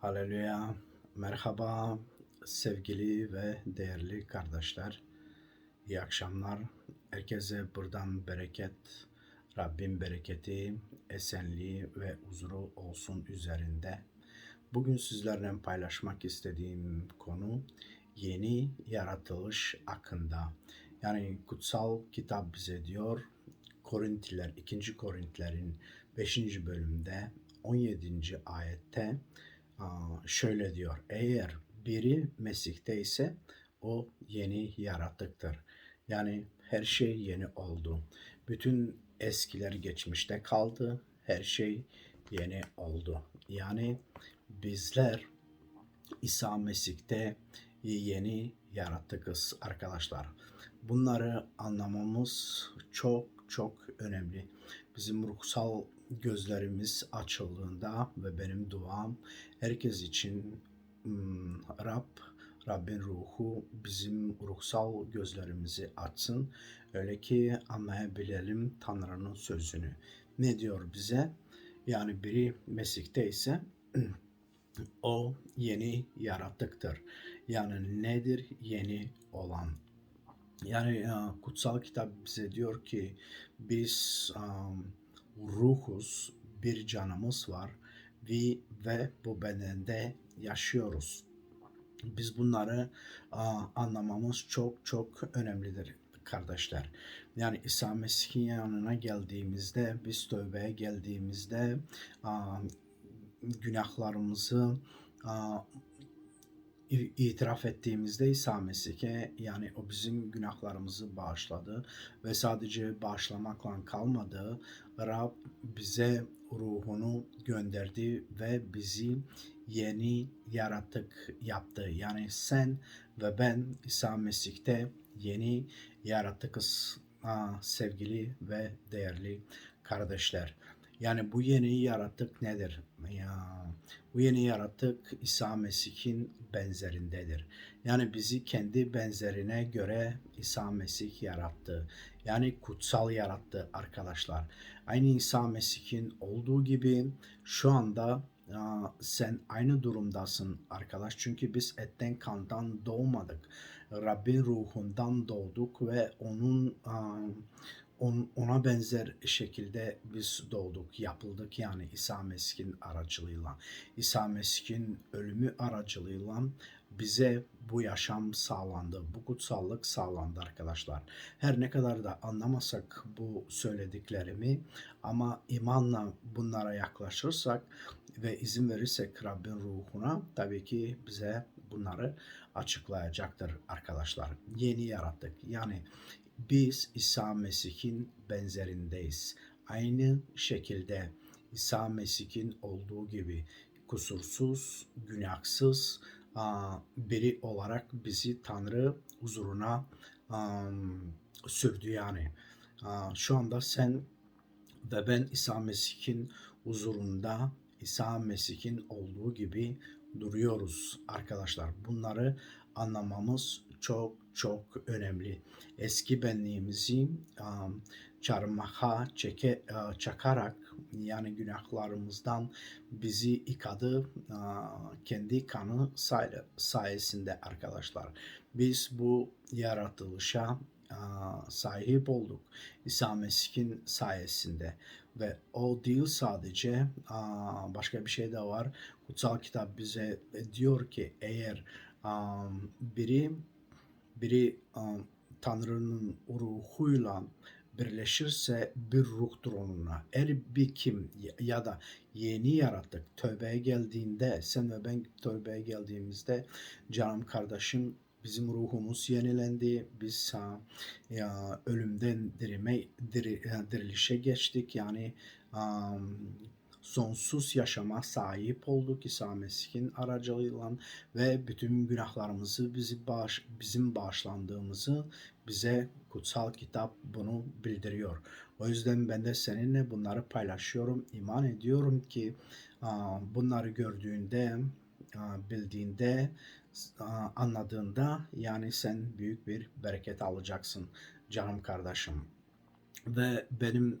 Haleluya. Merhaba sevgili ve değerli kardeşler. İyi akşamlar. Herkese buradan bereket, Rabbin bereketi, esenliği ve huzuru olsun üzerinde. Bugün sizlerle paylaşmak istediğim konu yeni yaratılış hakkında. Yani kutsal kitap bize diyor Korintiler 2. Korintilerin 5. bölümde 17. ayette şöyle diyor. Eğer biri Mesih'te ise o yeni yaratıktır. Yani her şey yeni oldu. Bütün eskiler geçmişte kaldı. Her şey yeni oldu. Yani bizler İsa Mesih'te yeni yarattıkız arkadaşlar. Bunları anlamamız çok çok önemli. Bizim ruhsal gözlerimiz açıldığında ve benim duam herkes için Rab, Rabbin ruhu bizim ruhsal gözlerimizi açsın. Öyle ki anlayabilelim Tanrı'nın sözünü. Ne diyor bize? Yani biri Mesih'te ise o yeni yaratıktır. Yani nedir yeni olan? Yani e, kutsal kitap bize diyor ki biz um, ruhuz, bir canımız var ve, ve bu bedende yaşıyoruz. Biz bunları uh, anlamamız çok çok önemlidir kardeşler. Yani İsa Mesih'in yanına geldiğimizde, biz tövbeye geldiğimizde uh, günahlarımızı uh, itiraf ettiğimizde İsa Mesih'e yani o bizim günahlarımızı bağışladı ve sadece bağışlamakla kalmadı. Rab bize ruhunu gönderdi ve bizi yeni yaratık yaptı. Yani sen ve ben İsa Mesih'te yeni yaratıkız sevgili ve değerli kardeşler. Yani bu yeni yaratık nedir? Ya, bu yeni yaratık İsa Mesih'in benzerindedir. Yani bizi kendi benzerine göre İsa Mesih yarattı. Yani kutsal yarattı arkadaşlar. Aynı İsa Mesih'in olduğu gibi şu anda sen aynı durumdasın arkadaş. Çünkü biz etten kandan doğmadık. Rabbin ruhundan doğduk ve onun ona benzer şekilde biz doğduk, yapıldık yani İsa Mesih'in aracılığıyla. İsa Mesih'in ölümü aracılığıyla bize bu yaşam sağlandı, bu kutsallık sağlandı arkadaşlar. Her ne kadar da anlamasak bu söylediklerimi ama imanla bunlara yaklaşırsak ve izin verirsek Rabbin ruhuna tabii ki bize bunları açıklayacaktır arkadaşlar. Yeni yarattık. Yani biz İsa Mesih'in benzerindeyiz. Aynı şekilde İsa Mesih'in olduğu gibi kusursuz, günahsız biri olarak bizi Tanrı huzuruna sürdü yani. Şu anda sen ve ben İsa Mesih'in huzurunda İsa Mesih'in olduğu gibi duruyoruz arkadaşlar. Bunları anlamamız çok çok önemli. Eski benliğimizi çarmıha çeke, uh, çakarak yani günahlarımızdan bizi yıkadı kendi kanı sayesinde arkadaşlar. Biz bu yaratılışa sahip olduk İsa Mesih'in sayesinde ve o değil sadece başka bir şey de var kutsal kitap bize diyor ki eğer biri biri Tanrı'nın ruhuyla birleşirse bir ruhtur onunla. Eğer bir kim ya da yeni yaratık tövbeye geldiğinde sen ve ben tövbeye geldiğimizde canım kardeşim bizim ruhumuz yenilendi. Biz ya, ölümden dirime, diri, dirilişe geçtik. Yani um, sonsuz yaşama sahip olduk İsa Mesih'in aracılığıyla ve bütün günahlarımızı bizi bağış, bizim bağışlandığımızı bize kutsal kitap bunu bildiriyor. O yüzden ben de seninle bunları paylaşıyorum. İman ediyorum ki bunları gördüğünde, bildiğinde, anladığında yani sen büyük bir bereket alacaksın canım kardeşim. Ve benim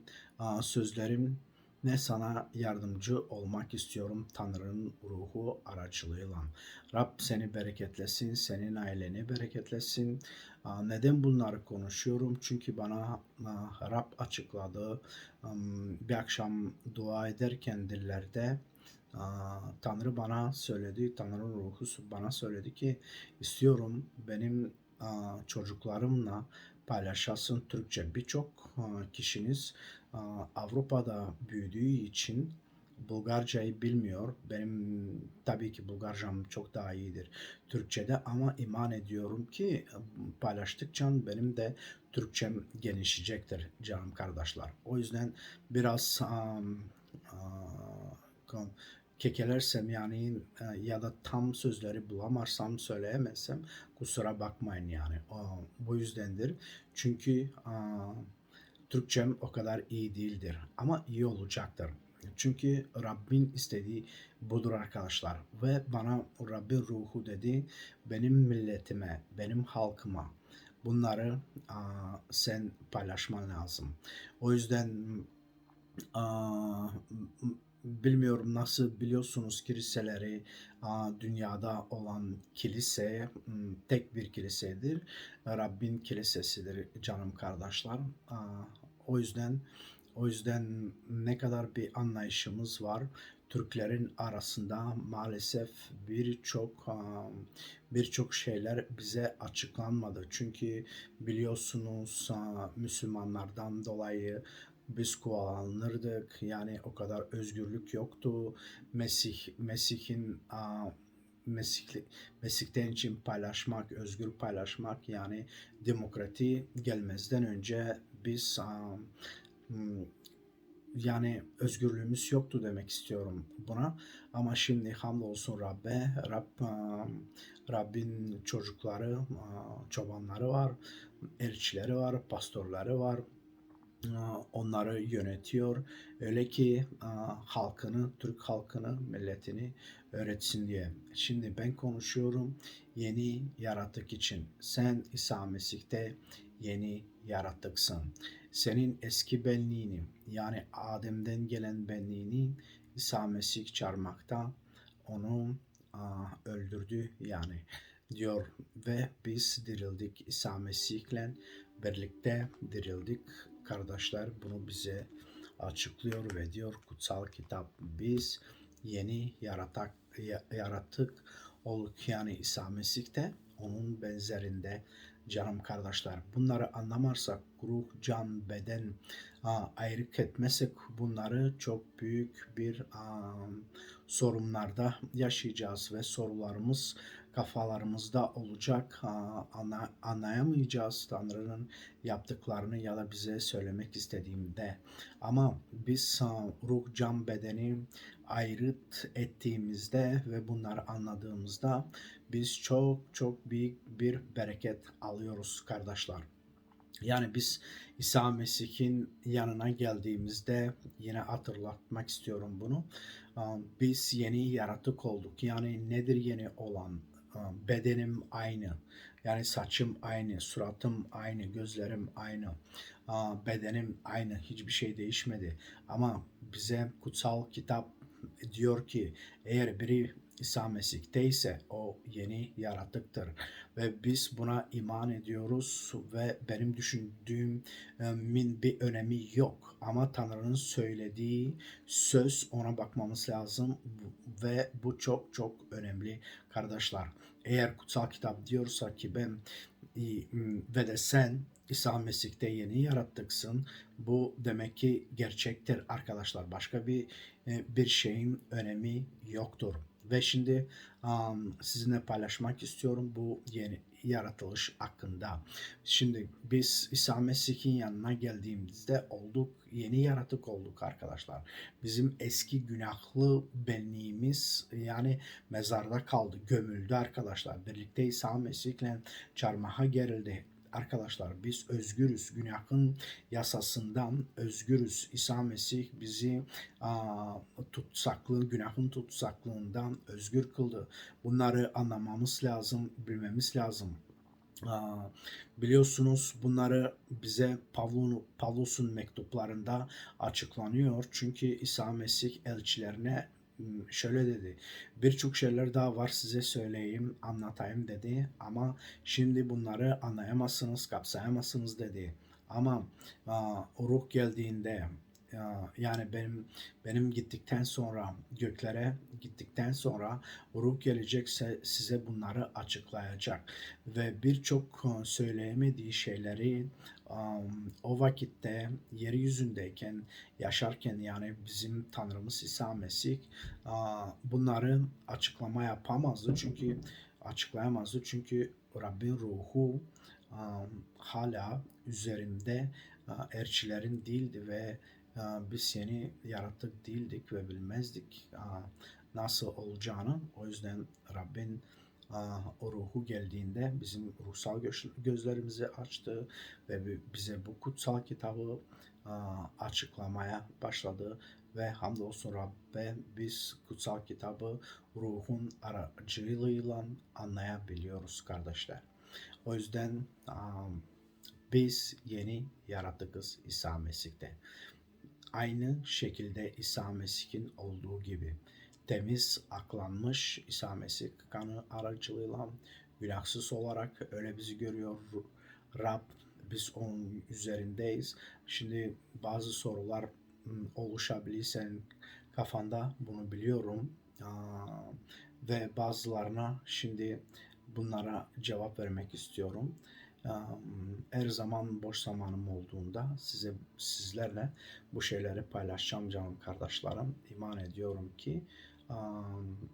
sözlerim ne sana yardımcı olmak istiyorum Tanrı'nın ruhu aracılığıyla. Rab seni bereketlesin, senin aileni bereketlesin. Neden bunları konuşuyorum? Çünkü bana Rab açıkladı. Bir akşam dua ederken dillerde Tanrı bana söyledi, Tanrı'nın ruhu bana söyledi ki istiyorum benim çocuklarımla paylaşasın Türkçe. Birçok kişiniz Avrupa'da büyüdüğü için Bulgarcayı bilmiyor. Benim tabii ki Bulgarcam çok daha iyidir Türkçe'de ama iman ediyorum ki paylaştıkça benim de Türkçem genişleyecektir canım kardeşler. O yüzden biraz um, aa, kekelersem yani e, ya da tam sözleri bulamazsam söyleyemezsem kusura bakmayın yani. Bu yüzdendir. Çünkü Türkçem o kadar iyi değildir ama iyi olacaktır. Çünkü Rabbin istediği budur arkadaşlar. Ve bana Rabbin ruhu dedi benim milletime, benim halkıma bunları aa, sen paylaşman lazım. O yüzden aa, bilmiyorum nasıl biliyorsunuz kiliseleri dünyada olan kilise m, tek bir kilisedir. Rabbin kilisesidir canım kardeşler. O yüzden o yüzden ne kadar bir anlayışımız var. Türklerin arasında maalesef birçok birçok şeyler bize açıklanmadı. Çünkü biliyorsunuz Müslümanlardan dolayı biz kovalanırdık. Yani o kadar özgürlük yoktu. Mesih Mesih'in aa, Mesih, Mesih'ten için paylaşmak, özgür paylaşmak yani demokrati gelmezden önce biz aa, m, yani özgürlüğümüz yoktu demek istiyorum buna. Ama şimdi hamdolsun Rabbe, Rab, Rabbin çocukları, çobanları var, elçileri var, pastorları var, onları yönetiyor. Öyle ki aa, halkını, Türk halkını, milletini öğretsin diye. Şimdi ben konuşuyorum yeni yaratık için. Sen İsa Mesih'te yeni yaratıksın. Senin eski benliğini yani Adem'den gelen benliğini İsa Mesih çarmıhta onu aa, öldürdü yani diyor ve biz dirildik İsa Mesih'le birlikte dirildik kardeşler bunu bize açıklıyor ve diyor kutsal kitap biz yeni yaratak, yaratık olduk yani İsa Mesih'te onun benzerinde canım kardeşler. Bunları anlamazsak ruh, can, beden a, ayrık etmezsek bunları çok büyük bir a, sorunlarda yaşayacağız ve sorularımız kafalarımızda olacak. Anla, anlayamayacağız Tanrı'nın yaptıklarını ya da bize söylemek istediğimde. Ama biz ruh, can, bedeni ayrıt ettiğimizde ve bunları anladığımızda biz çok çok büyük bir bereket alıyoruz kardeşler. Yani biz İsa Mesih'in yanına geldiğimizde yine hatırlatmak istiyorum bunu. Biz yeni yaratık olduk. Yani nedir yeni olan? Bedenim aynı. Yani saçım aynı, suratım aynı, gözlerim aynı, bedenim aynı. Hiçbir şey değişmedi. Ama bize kutsal kitap diyor ki eğer biri İsa Mesih'te ise o yeni yaratıktır ve biz buna iman ediyoruz ve benim düşündüğümün bir önemi yok ama Tanrı'nın söylediği söz ona bakmamız lazım ve bu çok çok önemli kardeşler. Eğer kutsal kitap diyorsa ki ben ve de sen İsa Mesih'te yeni yarattıksın. Bu demek ki gerçektir arkadaşlar. Başka bir bir şeyin önemi yoktur. Ve şimdi um, sizinle paylaşmak istiyorum bu yeni yaratılış hakkında. Şimdi biz İsa Mesih'in yanına geldiğimizde olduk, yeni yaratık olduk arkadaşlar. Bizim eski günahlı benliğimiz yani mezarda kaldı, gömüldü arkadaşlar. Birlikte İsa Mesih'le çarmıha gerildi arkadaşlar biz özgürüz. Günahın yasasından özgürüz. İsa Mesih bizi aa, tutsaklığı, günahın tutsaklığından özgür kıldı. Bunları anlamamız lazım, bilmemiz lazım. Aa, biliyorsunuz bunları bize Pavlun, Pavlus'un mektuplarında açıklanıyor. Çünkü İsa Mesih elçilerine şöyle dedi. Birçok şeyler daha var size söyleyeyim, anlatayım dedi. Ama şimdi bunları anlayamazsınız, kapsayamazsınız dedi. Ama aa, ruh geldiğinde yani benim benim gittikten sonra göklere gittikten sonra ruh gelecekse size bunları açıklayacak. Ve birçok e, söyleyemediği şeyleri o vakitte yeryüzündeyken yaşarken yani bizim Tanrımız İsa Mesih bunları açıklama yapamazdı. Çünkü açıklayamazdı. Çünkü Rabbin ruhu hala üzerinde erçilerin değildi ve biz seni yarattık değildik ve bilmezdik nasıl olacağını. O yüzden Rabbin o ruhu geldiğinde bizim ruhsal gözlerimizi açtı ve bize bu kutsal kitabı açıklamaya başladı ve hamdolsun Rabbe biz kutsal kitabı ruhun aracılığıyla anlayabiliyoruz kardeşler. O yüzden biz yeni yaratıkız İsa Mesih'te. Aynı şekilde İsa Mesih'in olduğu gibi temiz, aklanmış İsa Mesih kanı aracılığıyla günahsız olarak öyle bizi görüyor Rab. Biz onun üzerindeyiz. Şimdi bazı sorular oluşabilir senin kafanda bunu biliyorum. ve bazılarına şimdi bunlara cevap vermek istiyorum her zaman boş zamanım olduğunda size sizlerle bu şeyleri paylaşacağım canım kardeşlerim. İman ediyorum ki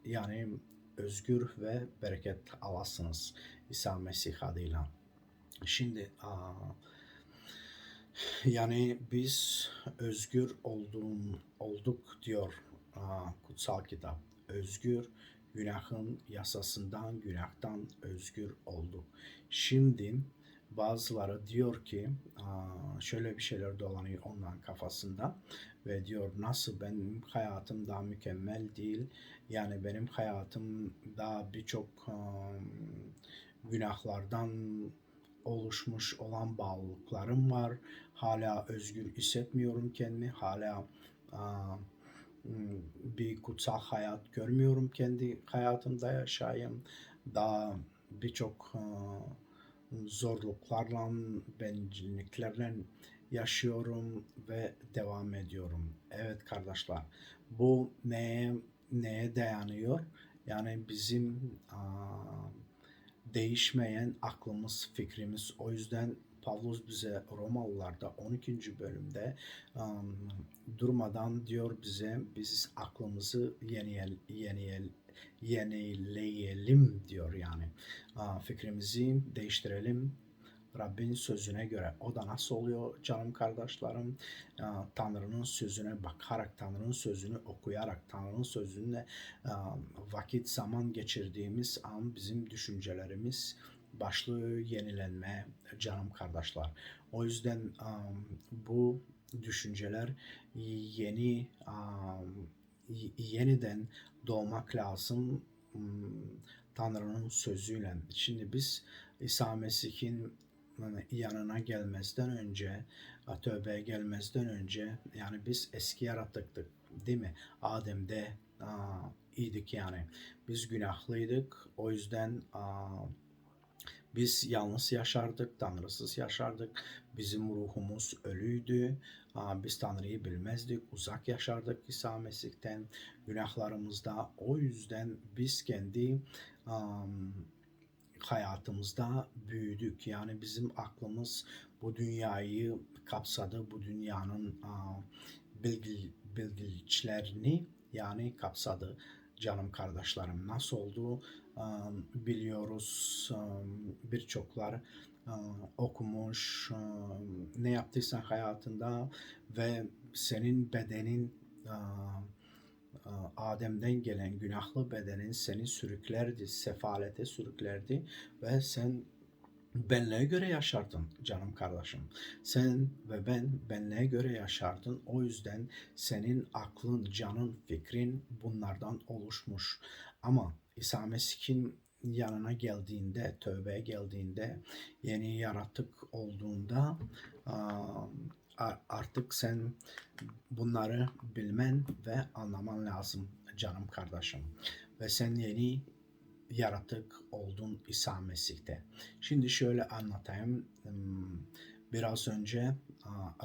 yani özgür ve bereket alasınız İsa Mesih adıyla. Şimdi yani biz özgür olduğum, olduk diyor kutsal kitap. Özgür günahın yasasından, günahtan özgür olduk. Şimdi bazıları diyor ki şöyle bir şeyler dolanıyor onların kafasında ve diyor nasıl benim hayatım daha mükemmel değil yani benim hayatım daha birçok günahlardan oluşmuş olan bağlılıklarım var hala özgür hissetmiyorum kendimi hala bir kutsal hayat görmüyorum kendi hayatımda yaşayayım daha birçok zorluklarla, bencilliklerle yaşıyorum ve devam ediyorum. Evet kardeşler, bu neye neye dayanıyor? Yani bizim a, değişmeyen aklımız, fikrimiz. O yüzden Pavlus bize Romalılarda 12. bölümde um, durmadan diyor bize biz aklımızı yeniyel, yeniyel, yenileyelim diyor yani. Fikrimizi değiştirelim. Rabbin sözüne göre. O da nasıl oluyor canım kardeşlerim? Tanrı'nın sözüne bakarak, Tanrı'nın sözünü okuyarak, Tanrı'nın sözünle vakit zaman geçirdiğimiz an bizim düşüncelerimiz başlıyor yenilenme canım kardeşler. O yüzden bu düşünceler yeni yeniden doğmak lazım Tanrı'nın sözüyle. Şimdi biz İsa Mesih'in yanına gelmezden önce, tövbeye gelmezden önce yani biz eski yaratıktık değil mi? Adem'de aa, idik yani. Biz günahlıydık. O yüzden aa, biz yalnız yaşardık, tanrısız yaşardık. Bizim ruhumuz ölüydü. Biz Tanrı'yı bilmezdik, uzak yaşardık İsa Mesih'ten, günahlarımızda. O yüzden biz kendi hayatımızda büyüdük. Yani bizim aklımız bu dünyayı kapsadı, bu dünyanın bilgi, bilgiçlerini yani kapsadı canım kardeşlerim. Nasıl oldu um, biliyoruz birçoklar okumuş, ne yaptıysan hayatında ve senin bedenin Adem'den gelen günahlı bedenin seni sürüklerdi, sefalete sürüklerdi ve sen benliğe göre yaşardın canım kardeşim. Sen ve ben benliğe göre yaşardın. O yüzden senin aklın, canın, fikrin bunlardan oluşmuş. Ama İsa Mesih'in yanına geldiğinde, tövbeye geldiğinde, yeni yaratık olduğunda artık sen bunları bilmen ve anlaman lazım canım kardeşim. Ve sen yeni yaratık oldun İsa Mesih'te. Şimdi şöyle anlatayım. Hmm, Biraz önce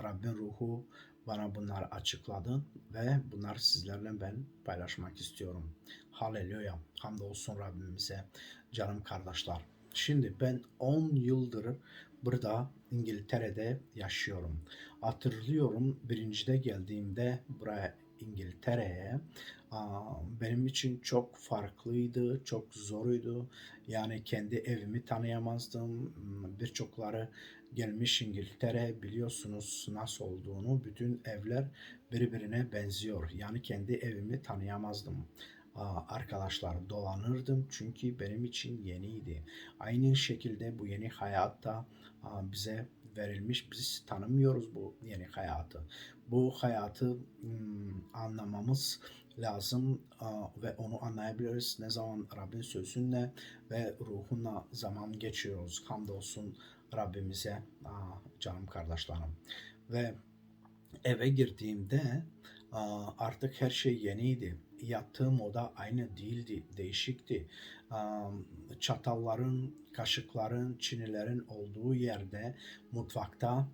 Rabbin ruhu bana bunları açıkladı ve bunları sizlerle ben paylaşmak istiyorum. Haleluya. Hamdolsun Rabbimize canım kardeşler. Şimdi ben 10 yıldır burada İngiltere'de yaşıyorum. Hatırlıyorum birincide geldiğimde buraya İngiltere'ye benim için çok farklıydı, çok zoruydu. Yani kendi evimi tanıyamazdım. Birçokları gelmiş İngiltere biliyorsunuz nasıl olduğunu. Bütün evler birbirine benziyor. Yani kendi evimi tanıyamazdım. Arkadaşlar dolanırdım çünkü benim için yeniydi. Aynı şekilde bu yeni hayatta bize verilmiş. Biz tanımıyoruz bu yeni hayatı. Bu hayatı hmm, anlamamız lazım ve onu anlayabiliriz ne zaman Rabbin sözünle ve ruhunla zaman geçiyoruz. Hamdolsun Rabbimize canım kardeşlerim. Ve eve girdiğimde artık her şey yeniydi. Yattığım oda aynı değildi, değişikti. Çatalların, kaşıkların, çinilerin olduğu yerde mutfakta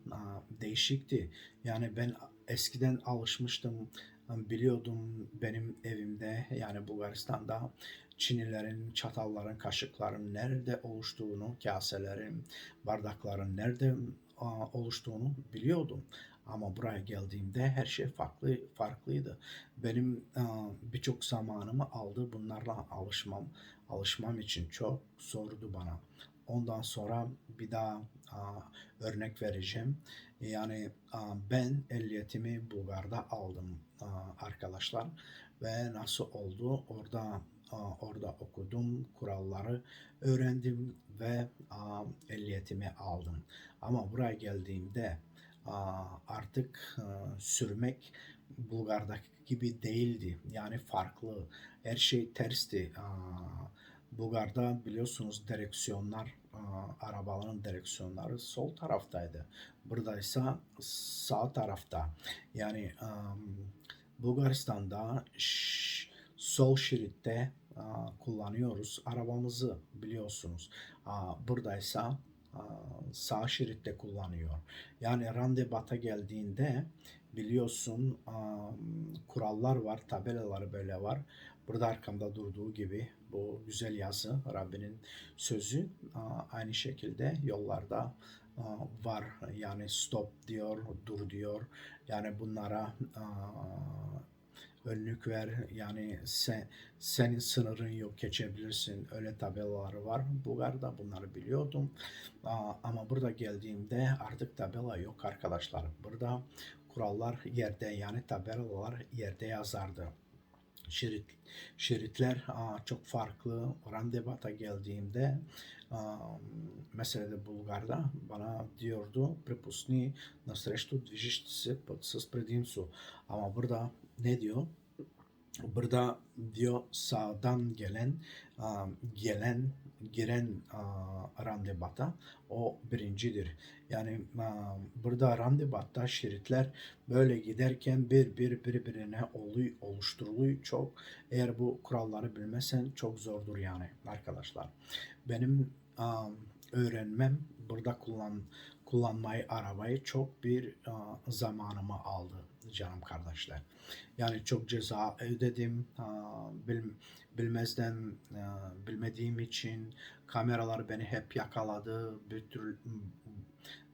değişikti. Yani ben eskiden alışmıştım, biliyordum benim evimde yani Bulgaristan'da çinilerin, çatalların, kaşıkların nerede oluştuğunu, kaselerin, bardakların nerede oluştuğunu biliyordum. Ama buraya geldiğimde her şey farklı farklıydı. Benim birçok zamanımı aldı bunlarla alışmam alışmam için çok zordu bana. Ondan sonra bir daha aa, örnek vereceğim. Yani aa, ben ehliyetimi Bulgar'da aldım aa, arkadaşlar ve nasıl oldu orada aa, orada okudum kuralları öğrendim ve aa, ehliyetimi aldım. Ama buraya geldiğimde artık aa, sürmek Bulgar'daki gibi değildi. Yani farklı. Her şey tersti. Bulgar'da biliyorsunuz direksiyonlar, arabaların direksiyonları sol taraftaydı. Buradaysa sağ tarafta. Yani Bulgaristan'da sol şeritte kullanıyoruz arabamızı biliyorsunuz. Buradaysa sağ şeritte kullanıyor. Yani randevata geldiğinde biliyorsun kurallar var, tabelaları böyle var. Burada arkamda durduğu gibi bu güzel yazı Rabbinin sözü aynı şekilde yollarda var. Yani stop diyor, dur diyor. Yani bunlara önlük ver yani sen, senin sınırın yok geçebilirsin öyle tabelaları var. Bulgar'da bunları biliyordum ama burada geldiğimde artık tabela yok arkadaşlar. Burada kurallar yerde yani tabelalar yerde yazardı. Şerit, şeritler çok farklı. Randevata geldiğimde mesela de Bulgar'da bana diyordu prepusni na srećtu dvižišti se. Ama burada ne diyor? Burada diyor sağdan gelen gelen giren aa, randevata o birincidir. Yani burada randevatta şeritler böyle giderken bir bir birbirine oluy oluşturuluyor çok. Eğer bu kuralları bilmezsen çok zordur yani arkadaşlar. Benim öğrenmem burada kullan kullanmayı arabayı çok bir zamanımı aldı canım kardeşler. Yani çok ceza ödedim. Bilmezden bilmediğim için kameralar beni hep yakaladı. Bir tür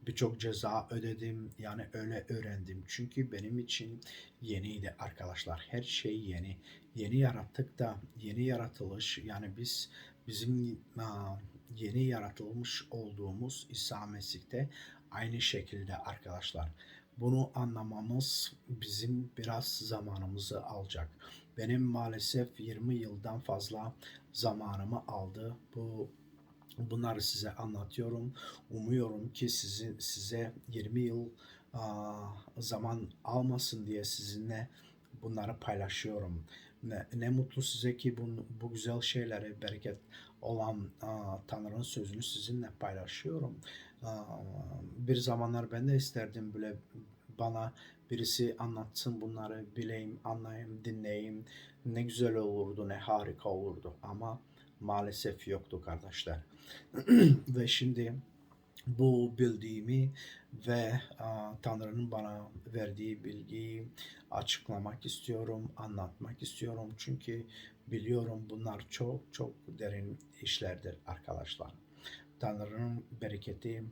birçok ceza ödedim. Yani öyle öğrendim. Çünkü benim için yeniydi arkadaşlar. Her şey yeni. Yeni yarattık da yeni yaratılış yani biz bizim yeni yaratılmış olduğumuz İsa Mesih'te aynı şekilde arkadaşlar. Bunu anlamamız bizim biraz zamanımızı alacak. Benim maalesef 20 yıldan fazla zamanımı aldı. Bu bunları size anlatıyorum. Umuyorum ki sizin size 20 yıl aa, zaman almasın diye sizinle bunları paylaşıyorum. Ne, ne mutlu size ki bu, bu güzel şeyleri bereket olan aa, Tanrı'nın sözünü sizinle paylaşıyorum. Bir zamanlar ben de isterdim böyle bana birisi anlatsın bunları bileyim, anlayayım, dinleyeyim. Ne güzel olurdu, ne harika olurdu ama maalesef yoktu kardeşler. Ve şimdi bu bildiğimi ve Tanrı'nın bana verdiği bilgiyi açıklamak istiyorum, anlatmak istiyorum. Çünkü biliyorum bunlar çok çok derin işlerdir arkadaşlar. Tanrı'nın bereketi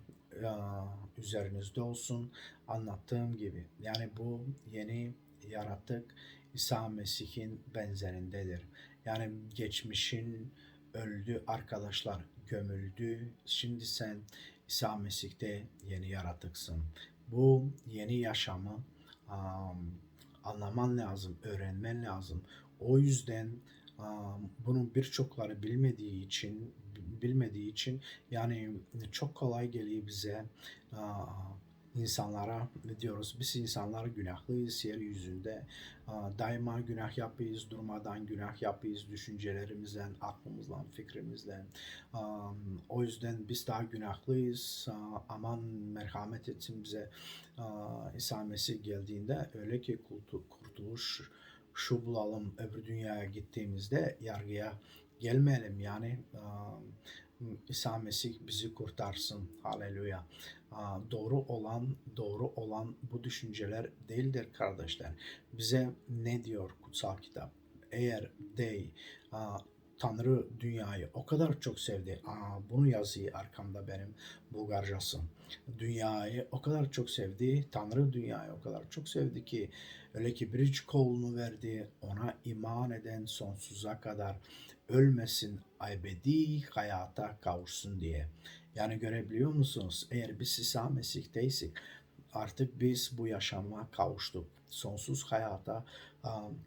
a, üzerinizde olsun. Anlattığım gibi yani bu yeni yaratık İsa Mesih'in benzerindedir. Yani geçmişin öldü arkadaşlar gömüldü. Şimdi sen İsa Mesih'te yeni yaratıksın. Bu yeni yaşamı um, anlaman lazım, öğrenmen lazım. O yüzden um, bunu birçokları bilmediği için bilmediği için yani çok kolay geliyor bize insanlara diyoruz. Biz insanlar günahlıyız yeryüzünde daima günah yapıyız durmadan günah yapıyız düşüncelerimizden aklımızdan fikrimizden. O yüzden biz daha günahlıyız. Aman merhamet etsin bize. İsa Mesih geldiğinde öyle ki kurtuluş şu bulalım öbür dünyaya gittiğimizde yargıya gelmeyelim yani İsa Mesih bizi kurtarsın. Haleluya. Doğru olan, doğru olan bu düşünceler değildir kardeşler. Bize ne diyor kutsal kitap? Eğer dey Tanrı dünyayı o kadar çok sevdi. Aa, bunu yazıyor arkamda benim Bulgarcası. Dünyayı o kadar çok sevdi. Tanrı dünyayı o kadar çok sevdi ki öyle ki bir kolunu verdi. Ona iman eden sonsuza kadar ölmesin, ebedi hayata kavuşsun diye. Yani görebiliyor musunuz? Eğer biz İsa Mesih'teysek artık biz bu yaşama kavuştuk. Sonsuz hayata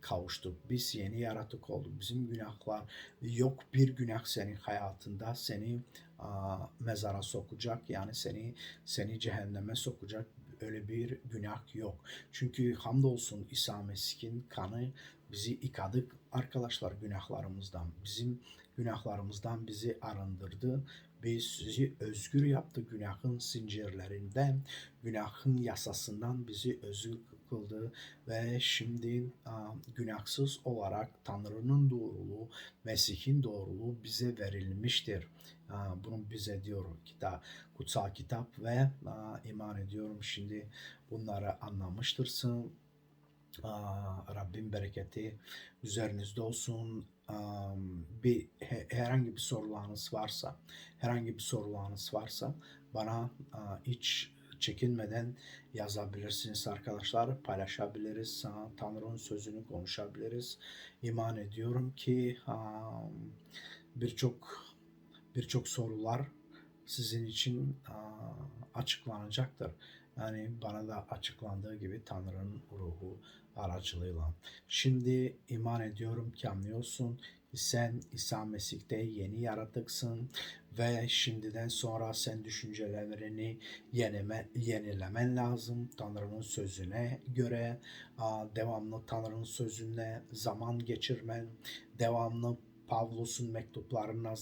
kavuştuk. Biz yeni yaratık olduk. Bizim günahlar yok bir günah senin hayatında seni uh, mezara sokacak. Yani seni seni cehenneme sokacak öyle bir günah yok. Çünkü hamdolsun İsa Mesih'in kanı bizi yıkadık arkadaşlar günahlarımızdan. Bizim günahlarımızdan bizi arındırdı. Bizi özgür yaptı günahın zincirlerinden, günahın yasasından bizi özgür kıldı ve şimdi günahsız olarak Tanrı'nın doğruluğu, Mesih'in doğruluğu bize verilmiştir. Bunu bize diyor kitap, kutsal kitap ve iman ediyorum şimdi bunları anlamıştırsın Rabbim bereketi üzerinizde olsun. Bir herhangi bir sorularınız varsa, herhangi bir sorularınız varsa bana hiç çekinmeden yazabilirsiniz arkadaşlar. Paylaşabiliriz. Tanrı'nın sözünü konuşabiliriz. İman ediyorum ki birçok birçok sorular sizin için açıklanacaktır. Yani bana da açıklandığı gibi Tanrı'nın ruhu aracılığıyla. Şimdi iman ediyorum ki anlıyorsun sen İsa Mesih'te yeni yaratıksın ve şimdiden sonra sen düşüncelerini yenime, yenilemen lazım. Tanrı'nın sözüne göre devamlı Tanrı'nın sözüne zaman geçirmen, devamlı Pavlus'un mektuplarına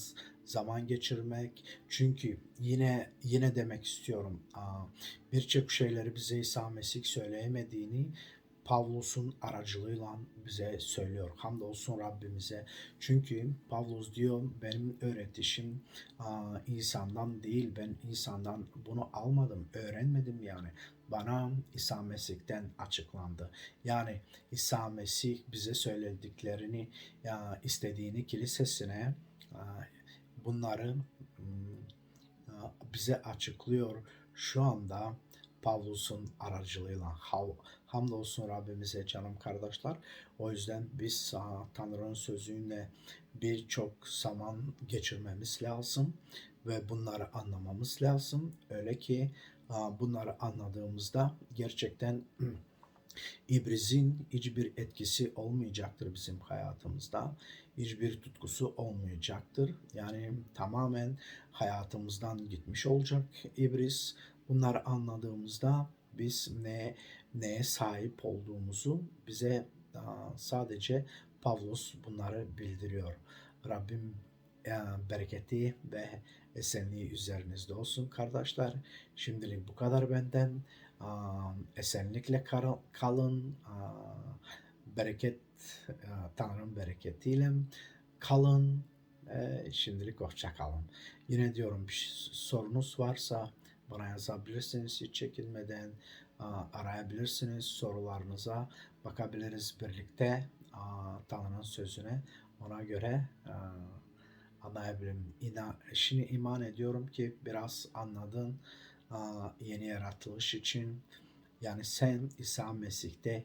zaman geçirmek. Çünkü yine yine demek istiyorum birçok şeyleri bize İsa Mesih söyleyemediğini Pavlus'un aracılığıyla bize söylüyor. Hamdolsun Rabbimize. Çünkü Pavlus diyor benim öğretişim insandan değil. Ben insandan bunu almadım, öğrenmedim yani. Bana İsa Mesih'ten açıklandı. Yani İsa Mesih bize söylediklerini, istediğini kilisesine bunları bize açıklıyor. Şu anda Pavlus'un aracılığıyla hamdolsun Rabbimize canım kardeşler. O yüzden biz Tanrı'nın sözüyle birçok zaman geçirmemiz lazım ve bunları anlamamız lazım. Öyle ki bunları anladığımızda gerçekten ibrizin hiçbir etkisi olmayacaktır bizim hayatımızda. Hiçbir tutkusu olmayacaktır. Yani tamamen hayatımızdan gitmiş olacak ibriz. Bunları anladığımızda biz ne neye sahip olduğumuzu bize sadece Pavlus bunları bildiriyor. Rabbim e, bereketi ve esenliği üzerinizde olsun kardeşler. Şimdilik bu kadar benden. Esenlikle kalın. Bereket, Tanrı'nın bereketiyle kalın. E, Şimdilik hoşça kalın. Yine diyorum bir sorunuz varsa bana yazabilirsiniz hiç çekinmeden. Arayabilirsiniz sorularınıza bakabiliriz birlikte Tanrı'nın sözüne. Ona göre anlayabilirim. İna, şimdi iman ediyorum ki biraz anladın yeni yaratılış için. Yani sen İsa Mesih'te